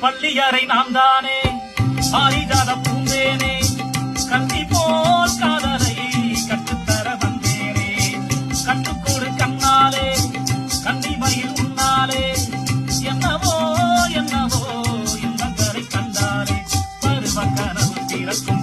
பள்ளியறை நாம் தானே பாரிஜாத பூந்தேனே? கத்தி போல் காதலை கற்றுத்தர வந்தேனே? கட்டுக்கோடு கண்ணாலே கன்னிமையில் உன்னாலே என்னவோ என்னவோ இந்த கரை கண்டாலே. பருவ கனவு திறக்கும்